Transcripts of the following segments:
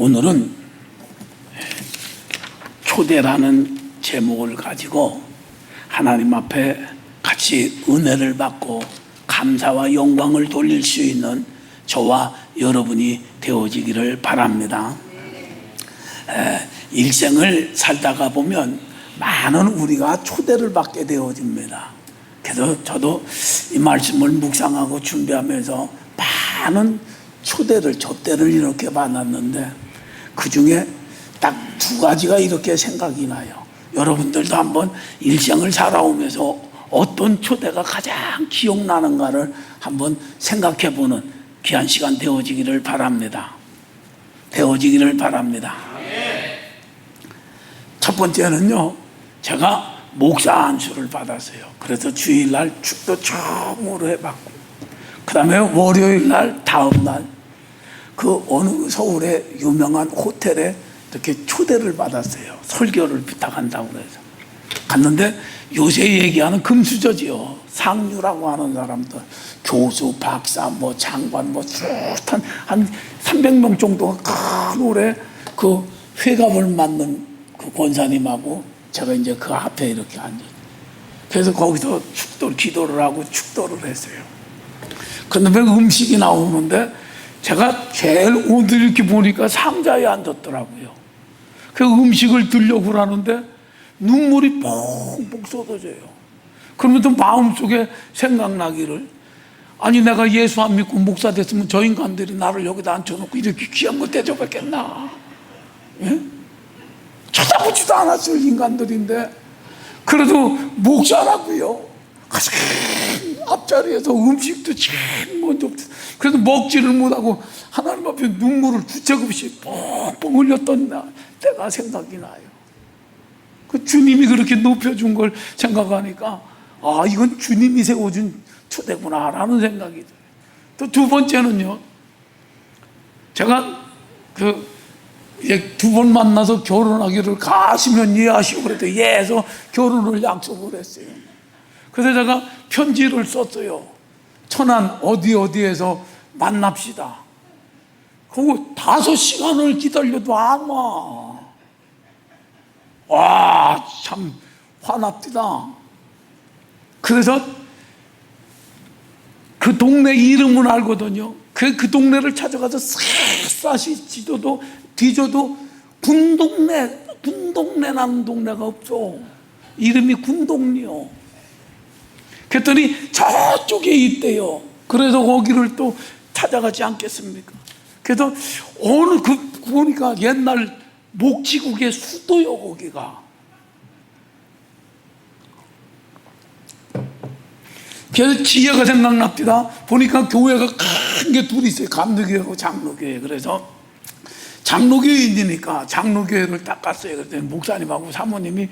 오늘은 초대라는 제목을 가지고 하나님 앞에 같이 은혜를 받고 감사와 영광을 돌릴 수 있는 저와 여러분이 되어지기를 바랍니다. 에, 일생을 살다가 보면 많은 우리가 초대를 받게 되어집니다. 그래서 저도 이 말씀을 묵상하고 준비하면서 많은 초대를, 접대를 이렇게 받았는데 그 중에 딱 두 가지가 이렇게 생각이 나요. 여러분들도 한번 일생을 살아오면서 어떤 초대가 가장 기억나는가를 한번 생각해 보는 귀한 시간 되어지기를 바랍니다. 되어지기를 바랍니다. 첫 번째는요, 제가 목사 안수를 받았어요. 그래서 주일날 축도 처음으로 해봤고, 그 다음에 월요일날 다음날 그 어느 서울의 유명한 호텔에 이렇게 초대를 받았어요. 설교를 부탁한다고 그래서. 갔는데 요새 얘기하는 금수저지요. 상류라고 하는 사람들. 교수, 박사, 뭐 장관, 뭐 숱한 한 300명 정도가 큰 올해 그 회갑을 맡는 그 권사님하고 제가 이제 그 앞에 이렇게 앉아. 그래서 거기서 축도 기도를 하고 축도를 했어요. 그런데 음식이 나오는데 제가 제일 오늘 이렇게 보니까 상자에 앉았더라고요. 그 음식을 들려고 하는데 눈물이 뽕뽕 쏟아져요. 그러면서 마음속에 생각나기를 아니 내가 예수 안 믿고 목사 됐으면 저 인간들이 나를 여기다 앉혀놓고 이렇게 귀한 거 대접했겠나 예? 쳐다보지도 않았을 인간들인데 그래도 목사라고요 앞자리에서 음식도 제일 먼저 그래도 먹지를 못하고 하나님 앞에 눈물을 주책 없이 뻥뻥 흘렸던 나- 때가 생각이 나요 그 주님이 그렇게 높여준 걸 생각하니까 아 이건 주님이 세워준 초대구나라는 생각이 들어요. 또 두 번째는요. 제가 그 이제 두번 만나서 결혼하기를 가시면 예하시고 그랬더 예해서 결혼을 약속을 했어요. 그래서 제가 편지를 썼어요. 천안 어디 어디에서 만납시다. 그거 다섯 시간을 기다려도 안 와. 와, 참 화납디다. 그래서 그 동네 이름은 알거든요. 그, 그 동네를 찾아가서 샅샅이 지도도 뒤져도 군동네, 군동네라는 동네가 없어. 이름이 군동리요. 그랬더니 저쪽에 있대요. 그래서 거기를 또 찾아가지 않겠습니까? 그래서 어느 그 보니까 옛날 목지국의 수도요 거기가. 그래서 지혜가 생각납니다. 보니까 교회가 큰 게 둘이 있어요. 감로교회하고 장로교회. 그래서 장로교회인이니까 장로교회를 딱 갔어요. 그랬더니 목사님하고 사모님이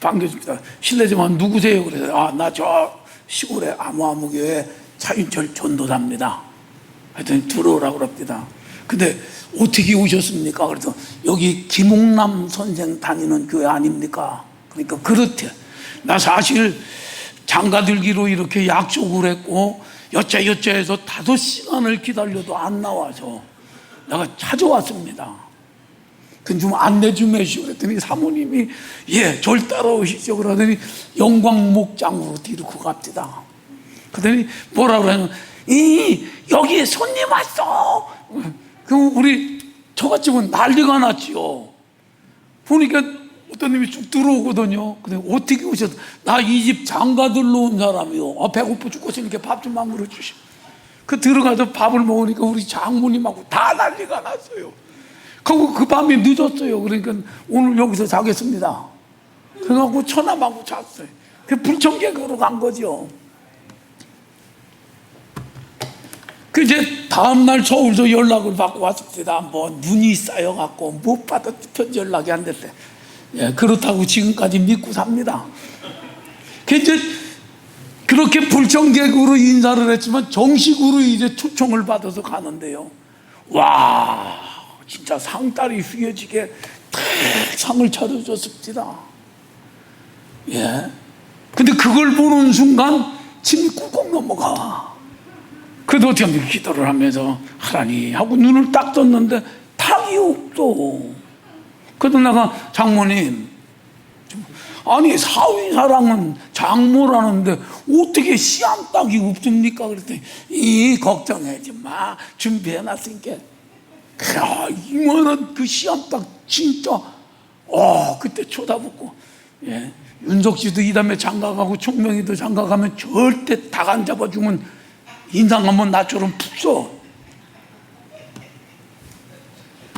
반겨줍니다. 실례지만 누구세요? 그래서 아, 나 저 시골에 아무아무교회 차윤철 전도사입니다. 하여튼 들어오라고 그럽니다. 근데 어떻게 오셨습니까? 그래서 여기 김홍남 선생 다니는 교회 아닙니까? 그러니까 그렇대. 나 사실 장가들기로 이렇게 약속을 했고 여짜여짜해서 다섯 시간을 기다려도 안 나와서 내가 찾아왔습니다. 그 좀 안내 좀 해주시오 그랬더니 사모님이 예, 절 따라오시죠. 그러더니 영광 목장으로 데리고 갑니다. 그러더니 뭐라 그러냐면 이 여기 손님 왔어. 그럼 우리 저같으면 난리가 났지요. 보니까 어떤 님이 쭉 들어오거든요. 근데 어떻게 오셨어? 나 이 집 장가들로 온 사람이요. 아, 배고파 죽겠으니까 밥 좀 만들어 주시오. 그 들어가서 밥을 먹으니까 우리 장모님하고 다 난리가 났어요. 그리고 그 밤에 늦었어요. 그러니까 오늘 여기서 자겠습니다. 그래갖고 처남하고 잤어요. 그 불청객으로 간 거죠. 그 이제 다음날 서울서 연락을 받고 왔습니다. 뭐 눈이 쌓여갖고 못 받아 편지 연락이 안 됐대. 예, 그렇다고 지금까지 믿고 삽니다. 그 이제 그렇게 불청객으로 인사를 했지만 정식으로 이제 초청을 받아서 가는데요. 와, 진짜 상다리 휘어지게 탁 상을 차려줬습니다. 예. 근데 그걸 보는 순간 침이 꾹꾹 넘어가. 그래도 어떻게 하면 기도를 하면서 하나님 하고 눈을 딱 떴는데 탁 딱이 없어. 그래도 내가 장모님, 아니 사위 사랑은 장모라는데 어떻게 씨암 딱이 없습니까? 그랬더니 이 걱정하지 마 준비해놨으니까 야 이만한 그딱 진짜 어 그때 쳐다보고 예 윤석 씨도 이 다음에 장가가고 총명이도 장가가면 절대 닭 안 잡아주면 인상 한번 나처럼 푹 써.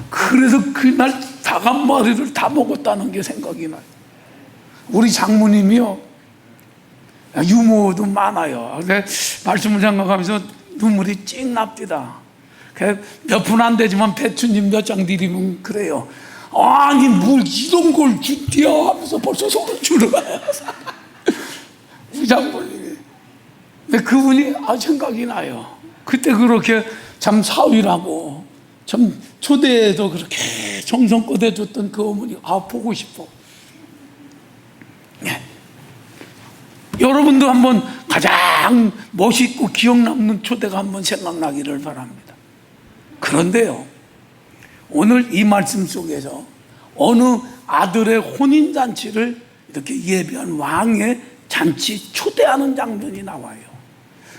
그래서 그날 닭 한 마리를 다 먹었다는 게 생각이 나요. 우리 장모님이요. 유머도 많아요. 근데 말씀을 생각하면서 눈물이 찡 납니다. 몇푼안 되지만 배추님 몇 장 드리면 그래요. 아니 뭘 이런 걸 주디야 하면서 벌써 소리 줄어가요. 장모님이. 근데 그분이 아 생각이 나요. 그때 그렇게 참 사위라고 참 초대에도 그렇게 정성껏 해줬던 그 어머니 아 보고 싶어. 네. 여러분도 한번 가장 멋있고 기억 남는 초대가 한번 생각나기를 바랍니다. 그런데요, 오늘 이 말씀 속에서 어느 아들의 혼인잔치를 이렇게 예비한 왕의 잔치 초대하는 장면이 나와요.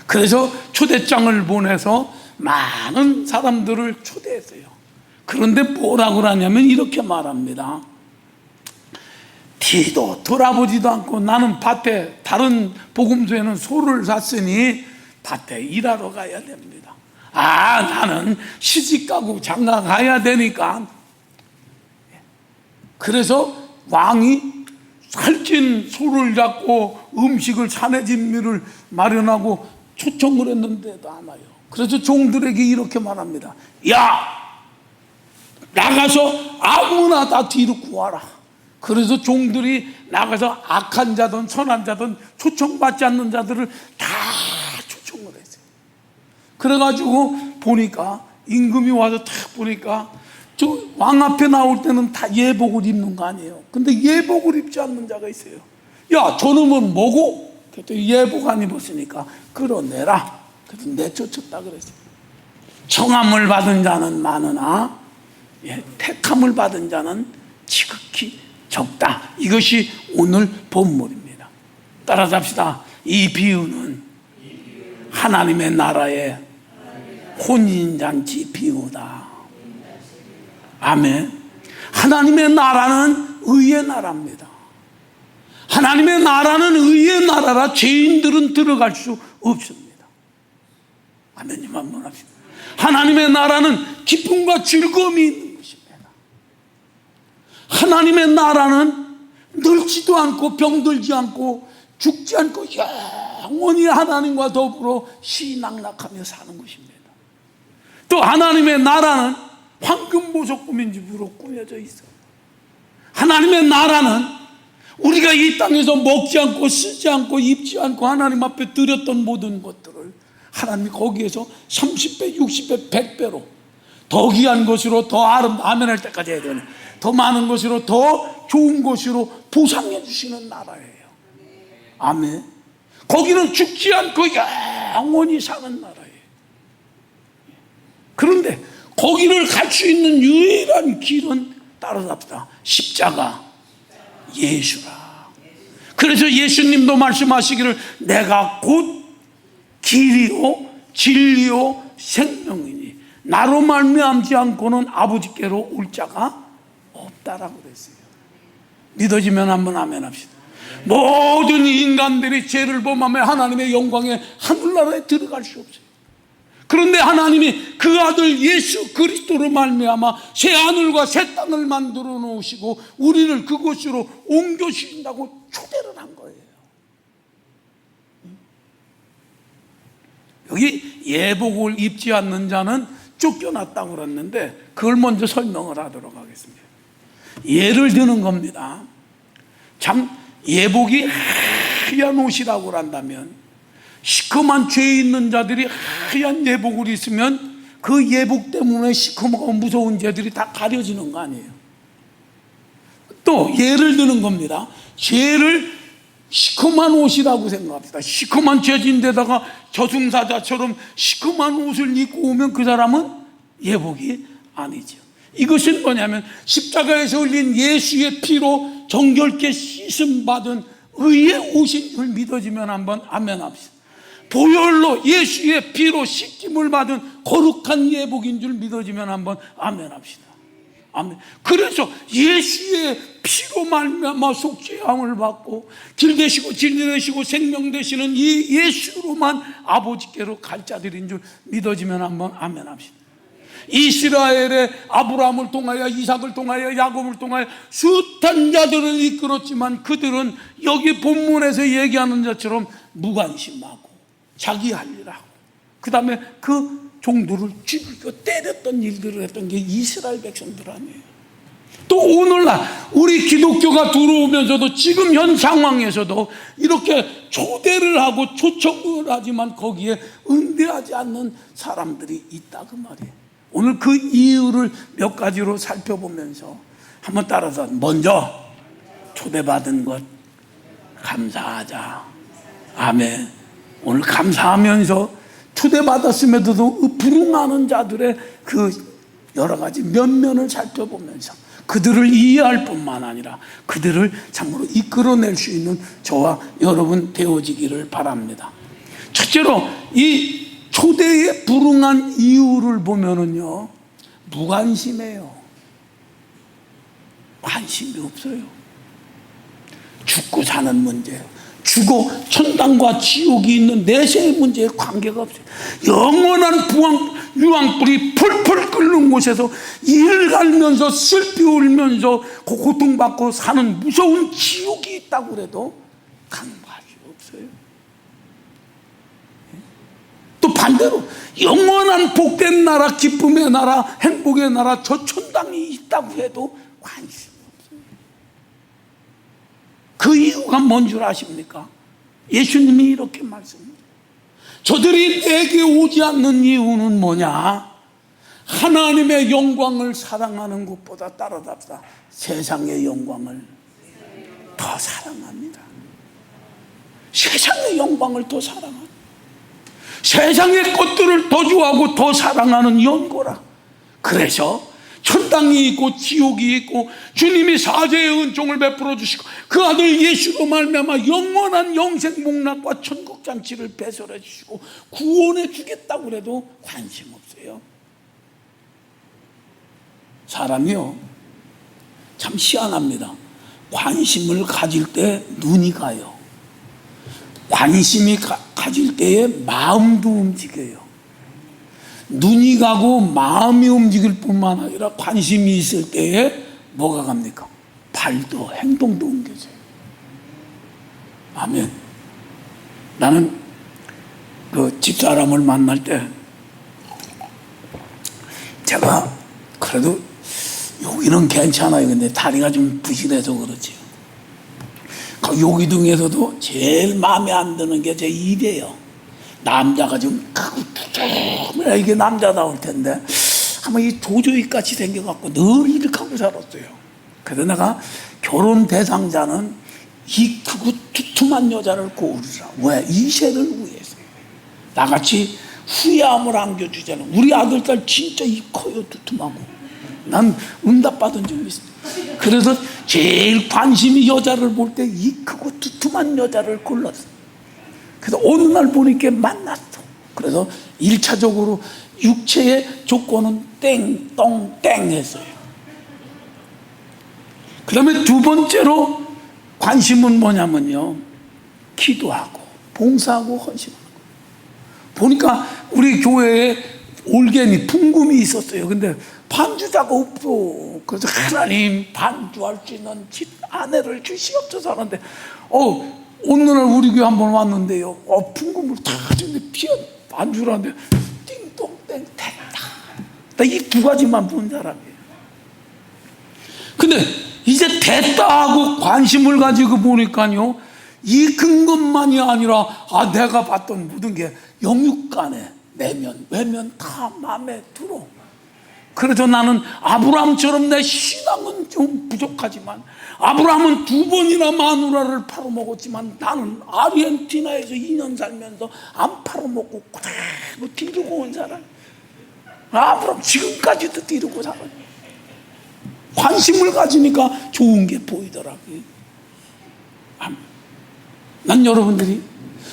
그래서 초대장을 보내서 많은 사람들을 초대했어요. 그런데 뭐라고 하냐면 이렇게 말합니다. 뒤도 돌아보지도 않고 나는 밭에 다른 복음소에는 소를 샀으니 밭에 일하러 가야 됩니다. 아 나는 시집 가고 장가 가야 되니까 그래서 왕이 살찐 소를 잡고 음식을 산의 진미를 마련하고 초청을 했는데도 안 와요. 그래서 종들에게 이렇게 말합니다. 야 나가서 아무나 다 뒤로 구하라. 그래서 종들이 나가서 악한 자든 선한 자든 초청받지 않는 자들을 다. 그래가지고 보니까 임금이 와서 탁 보니까 저 왕 앞에 나올 때는 다 예복을 입는 거 아니에요. 근데 예복을 입지 않는 자가 있어요. 야, 저놈은 뭐고? 그랬더니 예복 안 입었으니까 끌어내라. 그래서 내쫓았다 그랬어요. 청함을 받은 자는 많으나 예, 택함을 받은 자는 지극히 적다. 이것이 오늘 본문입니다. 따라잡시다. 이 비유는 하나님의 나라의 혼인잔치 비유다. 아멘. 하나님의 나라는 의의 나라입니다. 하나님의 나라는 의의 나라라 죄인들은 들어갈 수 없습니다. 아멘님 한번 합시다. 하나님의 나라는 기쁨과 즐거움이 있는 것입니다. 하나님의 나라는 늙지도 않고 병들지 않고 죽지 않고 영원히 하나님과 더불어 시낙락하며 사는 것입니다. 또 하나님의 나라는 황금 보석금인 집으로 꾸며져 있어요. 하나님의 나라는 우리가 이 땅에서 먹지 않고 쓰지 않고 입지 않고 하나님 앞에 드렸던 모든 것들을 하나님이 거기에서 30배, 60배, 100배로 더 귀한 것으로 더 아름 아멘할 때까지 해야 되네. 더 많은 것으로 더 좋은 것으로 보상해 주시는 나라예요. 아멘. 거기는 죽지 않고 영원히 사는 나라예요. 그런데 거기를 갈 수 있는 유일한 길은 따라잡다. 십자가 예수라. 그래서 예수님도 말씀하시기를 내가 곧 길이요 진리요 생명이니 나로 말미암지 않고는 아버지께로 올 자가 없다라고 그랬어요. 믿어지면 한번 아멘 합시다. 모든 인간들이 죄를 범하며 하나님의 영광의 하늘나라에 들어갈 수 없어요. 그런데 하나님이 그 아들 예수 그리스도로 말미암아 새 하늘과 새 땅을 만들어 놓으시고 우리를 그곳으로 옮겨 주신다고 초대를 한 거예요. 여기 예복을 입지 않는 자는 쫓겨났다고 그랬는데 그걸 먼저 설명을 하도록 하겠습니다. 예를 드는 겁니다. 참 예복이 하얀 옷이라고 한다면 시커먼 죄 있는 자들이 하얀 예복을 입으면 그 예복 때문에 시커멓고 무서운 죄들이 다 가려지는 거 아니에요. 또 예를 드는 겁니다. 죄를 시커먼 옷이라고 생각합시다. 시커먼 죄진데다가 저승사자처럼 시커먼 옷을 입고 오면 그 사람은 예복이 아니죠. 이것은 뭐냐면 십자가에서 흘린 예수의 피로 정결케 씻음 받은 의의 오신 줄 믿어지면 한번 아멘 합시다. 보혈로 예수의 피로 씻김을 받은 거룩한 예복인 줄 믿어지면 한번 아멘 합시다. 아멘. 그래서 예수의 피로 말미암아 속죄함을 받고 길 되시고 진리 되시고 생명 되시는 이 예수로만 아버지께로 갈 자들인 줄 믿어지면 한번 아멘 합시다. 이스라엘의 아브라함을 통하여 이삭을 통하여 야곱을 통하여 숱한 자들을 이끌었지만 그들은 여기 본문에서 얘기하는 것처럼 무관심하고 자기 할 일하고 그 다음에 그 종들을 죽이고 때렸던 일들을 했던 게 이스라엘 백성들 아니에요. 또 오늘날 우리 기독교가 들어오면서도 지금 현 상황에서도 이렇게 초대를 하고 초청을 하지만 거기에 응대하지 않는 사람들이 있다 그 말이에요. 오늘 그 이유를 몇 가지로 살펴보면서 한번 따라서 먼저 초대받은 것 감사하자. 아멘. 오늘 감사하면서 초대받았음에도 불응하는 자들의 그 여러 가지 면면을 살펴보면서 그들을 이해할 뿐만 아니라 그들을 참으로 이끌어낼 수 있는 저와 여러분 되어지기를 바랍니다. 첫째로 이 초대에 불응한 이유를 보면은요, 무관심해요. 관심이 없어요. 죽고 사는 문제, 죽어 천당과 지옥이 있는 내세의 문제에 관계가 없어요. 영원한 부왕, 유황불이 펄펄 끓는 곳에서 이를 갈면서 슬피 울면서 고- 고통받고 사는 무서운 지옥이 있다고 그래도 간과할 수 없어요. 또 반대로 영원한 복된 나라, 기쁨의 나라, 행복의 나라, 저 천당이 있다고 해도 관심. 그 이유가 뭔 줄 아십니까? 예수님이 이렇게 말씀합니다. 저들이 내게 오지 않는 이유는 뭐냐? 하나님의 영광을 사랑하는 것보다 따라잡다 세상의 영광을 더 사랑합니다. 세상의 영광을 더 사랑합니다. 세상의 것들을 더 좋아하고 더 사랑하는 연고라. 그래서 천당이 있고 지옥이 있고 주님이 사죄의 은총을 베풀어 주시고 그 아들 예수로 말미암아 영원한 영생 복락과 천국 잔치를 배설해 주시고 구원해 주겠다고 그래도 관심 없어요. 사람이요 참 희한합니다. 관심을 가질 때 눈이 가요. 관심이 가, 가질 때에 마음도 움직여요. 눈이 가고 마음이 움직일 뿐만 아니라 관심이 있을 때에 뭐가 갑니까? 발도 행동도 옮겨져요. 아멘. 나는 그 집사람을 만날 때 제가 그래도 여기는 괜찮아요. 근데 다리가 좀 부실해서 그렇지. 그 여기등에서도 제일 마음에 안 드는 게 제 입이에요. 남자가 좀 크고 툭툭 이게 남자다울 텐데 아마 이 도저히 같이 생겨갖고 늘 이렇게 하고 살았어요. 그래서 내가 결혼 대상자는 이 크고 두툼한 여자를 고르라. 왜? 이 세를 위해서. 나같이 후회함을 안겨주잖아. 우리 아들 딸 진짜 입 커요, 두툼하고. 난 응답받은 적이 있어. 그래서 제일 관심이 여자를 볼 때 이 크고 두툼한 여자를 골랐어. 그래서 어느 날 보니까 만났어. 그래서 일차적으로 육체의 조건은 땡, 똥, 땡 했어요. 그 다음에 두 번째로 관심은 뭐냐면요. 기도하고, 봉사하고, 헌신하고. 보니까 우리 교회에 올개니, 풍금이 있었어요. 근데 반주자가 없어. 그래서 하나님 반주할 수 있는 집 아내를 주시옵소서 하는데, 어, 어느 날 우리 교회 한 번 왔는데요. 어, 풍금을 다 주는데 피어 반주를 하는데, 띵동땡 됐다. 나이두 가지만 본 사람이에요. 근데 이제 됐다 하고 관심을 가지고 보니까요, 이 근것만이 아니라, 아, 내가 봤던 모든 게 영육간에 내면, 외면 다 마음에 들어. 그래서 나는 아브라함처럼 내 신앙은 좀 부족하지만, 아브라함은 두 번이나 마누라를 팔아먹었지만, 나는 아르헨티나에서 2년 살면서 안 팔아먹고 그대로 뒤르고 온 사람. 아브라함 지금까지도 뒤르고 살아요. 관심을 가지니까 좋은 게 보이더라고요. 난 여러분들이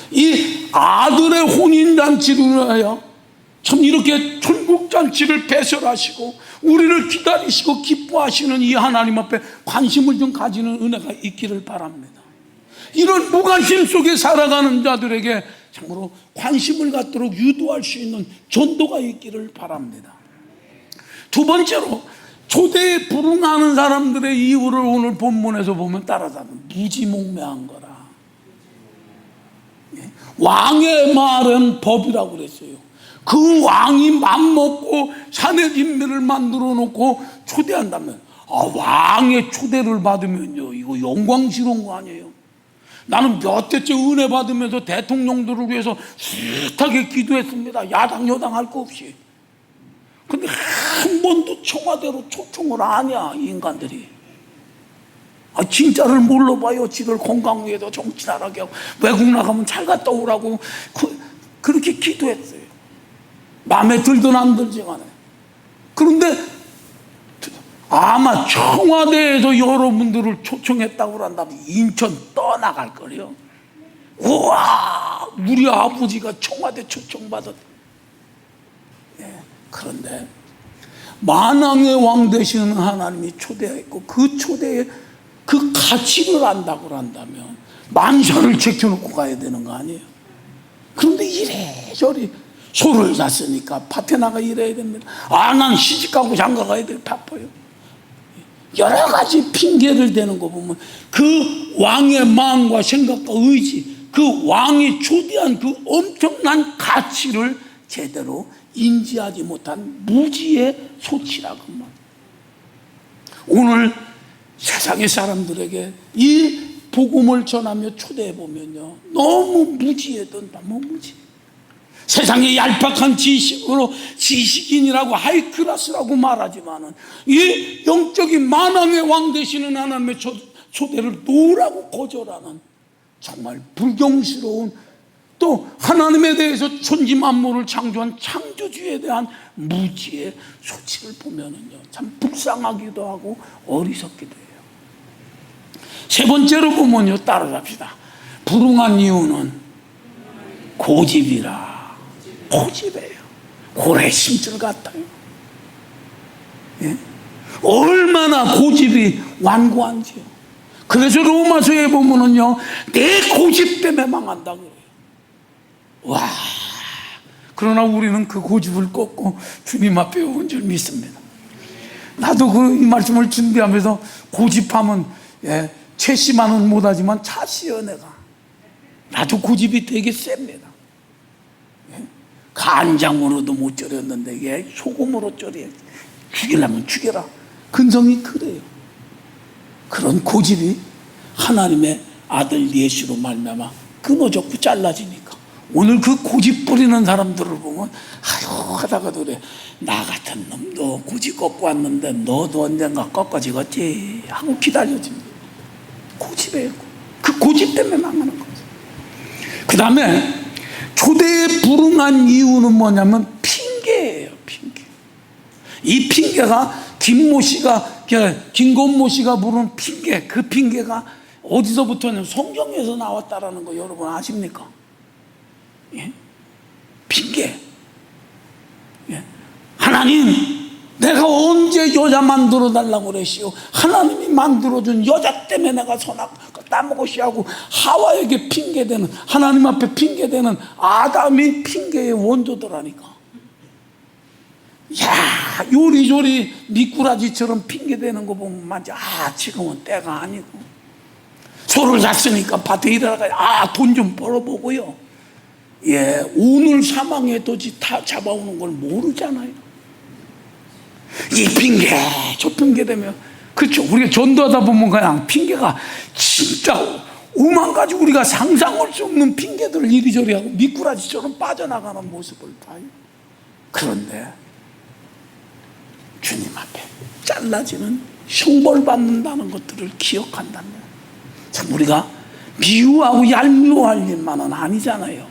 이 아들의 혼인잔치를 위하여 참 이렇게 천국잔치를 배설하시고 우리를 기다리시고 기뻐하시는 이 하나님 앞에 관심을 좀 가지는 은혜가 있기를 바랍니다. 이런 무관심 속에 살아가는 자들에게 참으로 관심을 갖도록 유도할 수 있는 전도가 있기를 바랍니다. 두 번째로 초대에 불응하는 사람들의 이유를 오늘 본문에서 보면 따라잡는 무지몽매한 거라. 예. 왕의 말은 법이라고 그랬어요. 그 왕이 맘먹고 산의 진미를 만들어 놓고 초대한다면 아, 왕의 초대를 받으면요 이거 영광스러운 거 아니에요. 나는 몇 대째 은혜 받으면서 대통령들을 위해서 숱하게 기도했습니다. 야당 여당 할 거 없이. 근데 한 번도 청와대로 초청을 안 하냐 이 인간들이. 아, 진짜를 몰라 봐요. 지들 건강 위해서 정치 나가게 하고 외국 나가면 잘 갔다 오라고 그, 그렇게 기도했어요. 마음에 들든 안 들지 간에. 그런데 아마 청와대에서 여러분들을 초청했다고 한다면 인천 떠나갈 거요. 우와, 우리 아버지가 청와대 초청받았. 예, 그런데 만왕의 왕 되시는 하나님이 초대했고 그 초대에 그 가치를 안다고 한다면 만사를 제껴놓고 가야 되는 거 아니에요? 그런데 이래저래 소를 샀으니까 밭에 나가 일해야 됩니다. 아, 난 시집 가고 장가 가야 돼. 바빠요. 여러 가지 핑계를 대는 거 보면 그 왕의 마음과 생각과 의지, 그 왕이 초대한 그 엄청난 가치를 제대로 인지하지 못한 무지의 소치라고 말. 오늘 세상의 사람들에게 이 복음을 전하며 초대해 보면요 너무 무지해던 너무 무지. 세상의 얄팍한 지식으로 지식인이라고 하이클라스라고 말하지만은 이 영적인 만왕의 왕 되시는 하나님의 초, 초대를 노라고 거절하는 정말 불경스러운 또 하나님에 대해서 천지 만물을 창조한 창조주에 대한 무지의 소치를 보면은요 참 불쌍하기도 하고 어리석기도 해요. 세 번째로 보면요 따라갑시다. 불응한 이유는 고집이라. 고집이에요. 고래 심줄 같아요. 예? 얼마나 고집이 완고한지요. 그래서 로마서에 보면은요, 내 고집 때문에 망한다 그래요. 와. 그러나 우리는 그 고집을 꺾고 주님 앞에 온 줄 믿습니다. 나도 그 이 말씀을 준비하면서 고집하면 예, 채씨만은 못하지만 차씨여 내가. 나도 고집이 되게 셉니다. 간장으로도 못 졸였는데 얘 소금으로 졸여 죽이려면 죽여라. 근성이 그래요. 그런 고집이 하나님의 아들 예수로 말미암아 끊어졌고 잘라지니까. 오늘 그 고집 부리는 사람들을 보면 아유 하다가도 그래 나 같은 놈도 고집 꺾고 왔는데 너도 언젠가 꺾어지겠지? 하고 기다려집니다. 고집이에요 그 고집 때문에 망하는 거죠. 그 다음에 초대에 불응한 이유는 뭐냐면 핑계예요, 핑계. 이 핑계가 김모 씨가, 김건모 씨가 부른 핑계, 그 핑계가 어디서부터는 성경에서 나왔다라는 거 여러분 아십니까? 예? 핑계. 예? 하나님, 내가 언제 여자 만들어 달라고 그랬시오? 하나님이 만들어준 여자 때문에 내가 선악 따먹었시 하고 하와에게 핑계대는 하나님 앞에 핑계대는 아담이 핑계의 원조더라니까. 야 요리조리 미꾸라지처럼 핑계대는 거 보면 맞아. 아 지금은 때가 아니고 소를 샀으니까 밭에 일하다가 아 돈 좀 벌어보고요. 예 오늘 사망의 도지 다 잡아오는 걸 모르잖아요. 이 핑계 저 핑계 되면 그렇죠. 우리가 전도하다 보면 그냥 핑계가 진짜 오만 가지 우리가 상상할 수 없는 핑계들을 이리저리 하고 미꾸라지처럼 빠져나가는 모습을 봐요. 그런데 주님 앞에 잘라지는 형벌받는다는 것들을 기억한다면 참 우리가 미워하고 얄미워할 일만은 아니잖아요.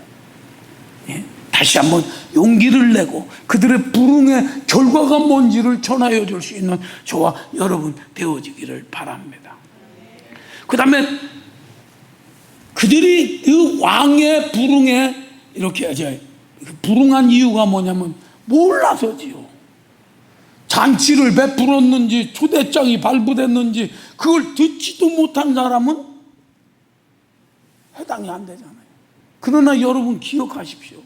예? 다시 한번 용기를 내고 그들의 불응의 결과가 뭔지를 전하여 줄 수 있는 저와 여러분 되어지기를 바랍니다. 그 다음에 그들이 그 왕의 불응에 이렇게 이제 불응한 이유가 뭐냐면 몰라서지요. 잔치를 베풀었는지 초대장이 발부됐는지 그걸 듣지도 못한 사람은 해당이 안 되잖아요. 그러나 여러분 기억하십시오.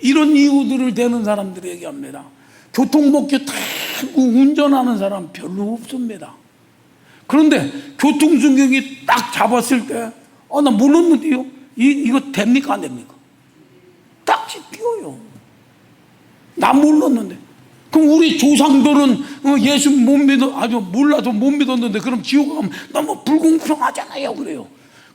이런 이유들을 대는 사람들이 얘기합니다. 교통목표 타고 운전하는 사람 별로 없습니다. 그런데 교통순경이 딱 잡았을 때, 어, 나 몰랐는데요? 이, 이거 됩니까? 안 됩니까? 딱지 띄어요. 나 몰랐는데. 그럼 우리 조상들은 어, 예수 못 믿어, 아주 몰라서 못 믿었는데, 그럼 지옥 가면 너무 불공평하잖아요. 그래요.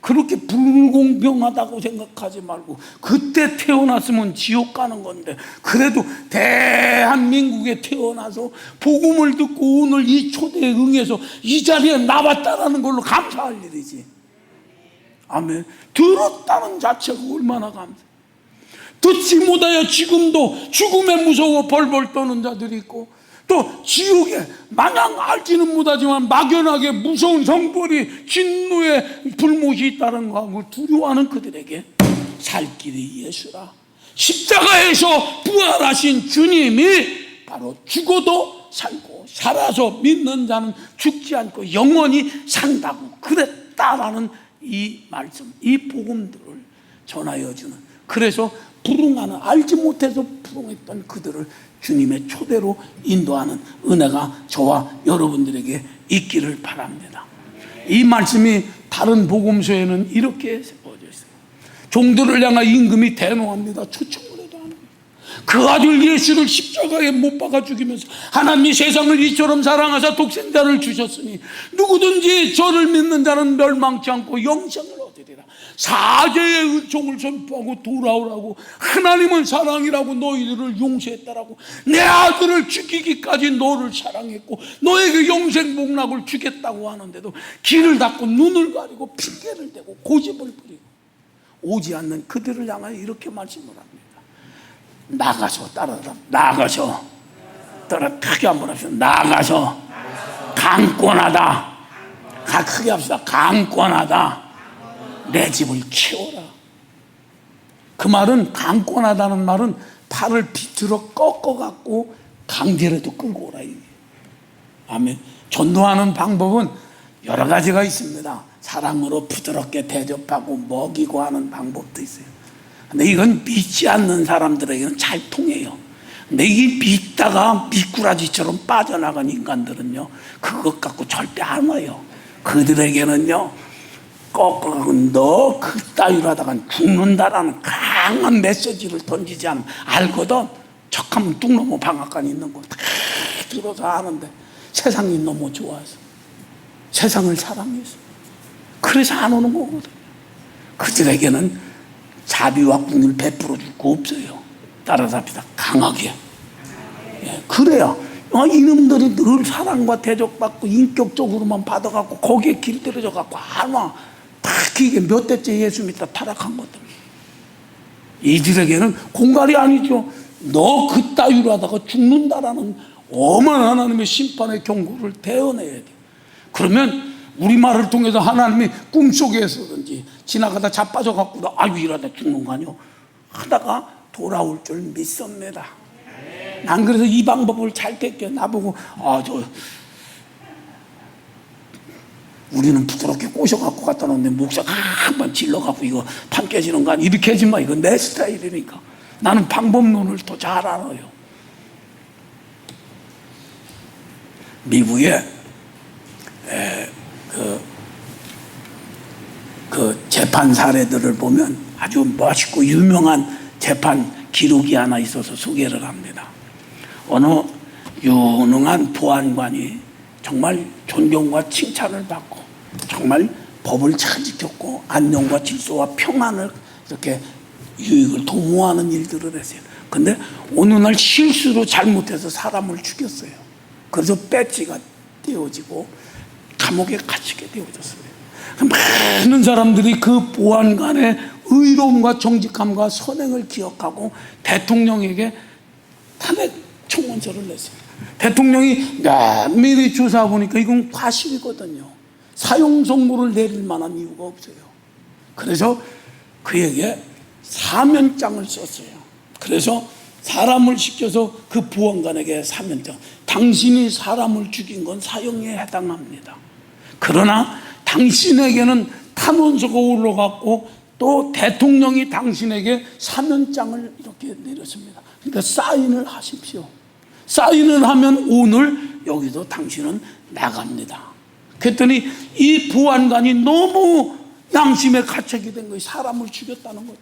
그렇게 불공평하다고 생각하지 말고, 그때 태어났으면 지옥 가는 건데, 그래도 대한민국에 태어나서 복음을 듣고 오늘 이 초대에 응해서 이 자리에 나왔다라는 걸로 감사할 일이지. 아멘. 들었다는 자체가 얼마나 감사. 듣지 못하여 지금도 죽음에 무서워 벌벌 떠는 자들이 있고 또 지옥에 마냥 알지는 못하지만 막연하게 무서운 성벌이 진노의 불못이 있다는 것을 두려워하는 그들에게 살 길이 예수라. 십자가에서 부활하신 주님이 바로 죽어도 살고 살아서 믿는 자는 죽지 않고 영원히 산다고 그랬다라는 이 말씀 이 복음들을 전하여 주는 그래서 불응하는 알지 못해서 불응했던 그들을 주님의 초대로 인도하는 은혜가 저와 여러분들에게 있기를 바랍니다. 이 말씀이 다른 복음서에는 이렇게 세워져 있어요. 종들을 향한 임금이 대노합니다. 안 합니다. 그 아들 예수를 십자가에 못 박아 죽이면서 하나님이 세상을 이처럼 사랑하사 독생자를 주셨으니 누구든지 저를 믿는 자는 멸망치 않고 영생을. 사죄의 은총을 선포하고 돌아오라고 하나님은 사랑이라고 너희들을 용서했다라고 내 아들을 죽이기까지 너를 사랑했고 너에게 영생 복락을 주겠다고 하는데도 길을 닫고 눈을 가리고 핑계를 대고 고집을 부리고 오지 않는 그들을 향하여 이렇게 말씀을 합니다. 나가서 따라다 나가서 따라 크게 한번 합시다. 나가서 강권하다. 가 크게 합시다. 강권하다. 내 집을 키워라. 그 말은 강권하다는 말은 팔을 비틀어 꺾어갖고 강제라도 끌고 오라. 아멘. 전도하는 방법은 여러 가지가 있습니다. 사랑으로 부드럽게 대접하고 먹이고 하는 방법도 있어요. 근데 이건 믿지 않는 사람들에게는 잘 통해요. 근데 이 믿다가 미꾸라지처럼 빠져나간 인간들은요, 그것 갖고 절대 안 와요. 그들에게는요, 꺾어가고 너 그따위로 하다간 죽는다라는 강한 메시지를 던지지 않으면 알거든. 척하면 뚝 넘어 방앗간 있는 거다 들어서 아는데 세상이 너무 좋아서 세상을 사랑해서 그래서 안 오는 거거든. 그들에게는 자비와 궁을 베풀어 줄 거 없어요. 따라서 합시다. 강하게. 예, 그래야 어, 이놈들이 늘 사랑과 대접받고 인격적으로만 받아갖고 거기에 길들여져 갖고 안 와. 특히 이게 몇 대째 예수 믿다 타락한 것들. 이들에게는 공갈이 아니죠. 너 그따위로 하다가 죽는다라는 엄한 하나님의 심판의 경고를 대어내야 돼. 그러면 우리 말을 통해서 하나님이 꿈속에서든지 지나가다 자빠져 갖고 아유 이러다 죽는 거 아니요 하다가 돌아올 줄 믿습니다. 난 그래서 이 방법을 잘 택해 나보고 아저 우리는 부드럽게 꼬셔갖고 갖다 놓는데 목사가 한번 질러갖고 이거 판 깨지는 거 아니 이렇게 하지 마 이거 내 스타일이니까. 나는 방법론을 더 잘 알아요. 미국에 에, 그, 그 재판 사례들을 보면 아주 멋있고 유명한 재판 기록이 하나 있어서 소개를 합니다. 어느 유능한 보안관이 정말 존경과 칭찬을 받고 정말 법을 잘 지켰고 안녕과 질서와 평안을 이렇게 유익을 도모하는 일들을 했어요. 근데 어느 날 실수로 잘못해서 사람을 죽였어요. 그래서 배지가 떼어지고 감옥에 갇히게 되어졌어요. 많은 사람들이 그 보안관의 의로움과 정직함과 선행을 기억하고 대통령에게 탄핵 청원서를 냈어요. 대통령이 면밀히 조사 보니까 이건 과실이거든요. 선고를 내릴 만한 이유가 없어요. 그래서 그에게 사면장을 썼어요. 그래서 사람을 시켜서 그 부원관에게 사면장. 당신이 사람을 죽인 건 사형에 해당합니다. 그러나 당신에게는 탄원서가 올라갔고 또 대통령이 당신에게 사면장을 이렇게 내렸습니다. 그러니까 사인을 하십시오. 사인을 하면 오늘 여기도 당신은 나갑니다. 그랬더니 이 부안관이 너무 양심에 가책이 된 거예요. 사람을 죽였다는 것.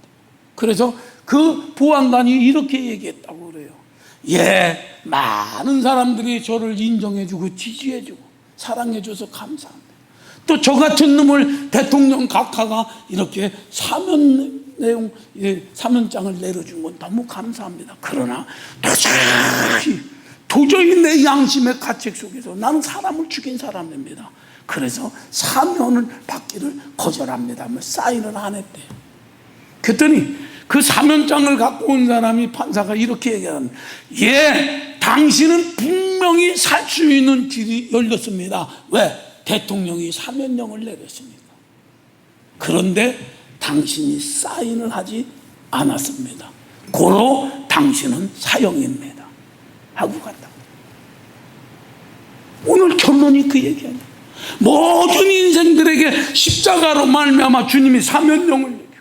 그래서 그 보안관이 이렇게 얘기했다고 그래요. 예, 많은 사람들이 저를 인정해주고 지지해주고 사랑해줘서 감사합니다. 또 저 같은 놈을 대통령 각하가 이렇게 사면 내용, 예, 사면장을 내려준 건 너무 감사합니다. 그러나 도저히, 도저히 내 양심의 가책 속에서 나는 사람을 죽인 사람입니다. 그래서 사면을 받기를 거절합니다. 하며 사인을 안 했대요. 그랬더니 그 사면장을 갖고 온 사람이 판사가 이렇게 얘기하는 예, 당신은 분명히 살 수 있는 길이 열렸습니다. 왜? 대통령이 사면령을 내렸으니까. 그런데 당신이 사인을 하지 않았습니다. 고로 당신은 사형입니다. 하고 갔다. 오늘 결론이 그 얘기아니에 모든 인생들에게 십자가로 말미암아 주님이 사면령을 내리고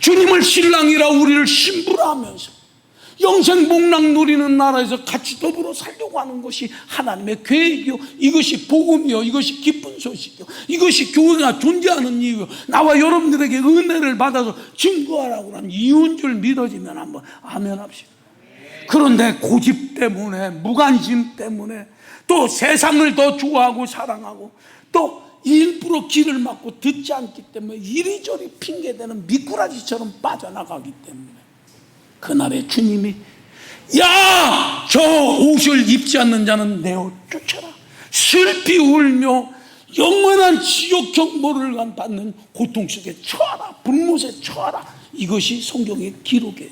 주님을 신랑이라 우리를 신부라 하면서 영생 복락 누리는 나라에서 같이 더불어 살려고 하는 것이 하나님의 계획이요. 이것이 복음이요. 이것이 기쁜 소식이요. 이것이 교회가 존재하는 이유요. 나와 여러분들에게 은혜를 받아서 증거하라고 하는 이유인 줄 믿어지면 한번 아멘 합시다. 그런데 고집 때문에 무관심 때문에 또 세상을 더 좋아하고 사랑하고 또 일부러 길을 막고 듣지 않기 때문에 이리저리 핑계대는 미꾸라지처럼 빠져나가기 때문에 그날에 주님이 야 저 옷을 입지 않는 자는 내어 쫓아라. 슬피 울며 영원한 지옥 경보를 받는 고통 속에 처하라. 불못에 처하라. 이것이 성경의 기록이에요.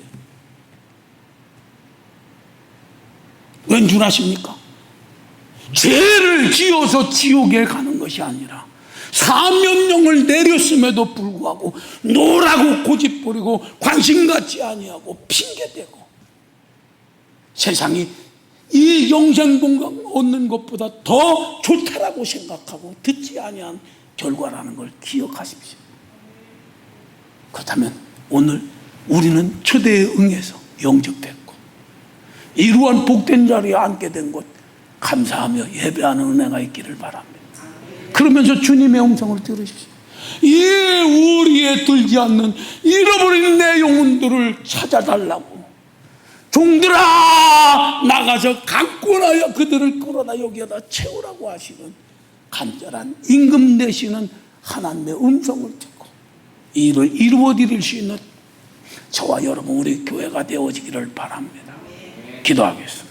왠 줄 아십니까? 죄를 지어서 지옥에 가는 것이 아니라 사면령을 내렸음에도 불구하고 노라고 고집 부리고 관심 갖지 아니하고 핑계대고 세상이 이 영생봉강 얻는 것보다 더 좋다라고 생각하고 듣지 아니한 결과라는 걸 기억하십시오. 그렇다면 오늘 우리는 초대에 응해서 영접됐고 이루한 복된 자리에 앉게 된 것 감사하며 예배하는 은혜가 있기를 바랍니다. 그러면서 주님의 음성을 들으십시오. 예, 우리에 들지 않는 잃어버린 내 영혼들을 찾아달라고. 종들아, 나가서 강권하여 그들을 끌어다 여기에다 채우라고 하시는 간절한 임금 되시는 하나님의 음성을 듣고 이 일을 이루어 드릴 수 있는 저와 여러분 우리 교회가 되어지기를 바랍니다. 기도하겠습니다.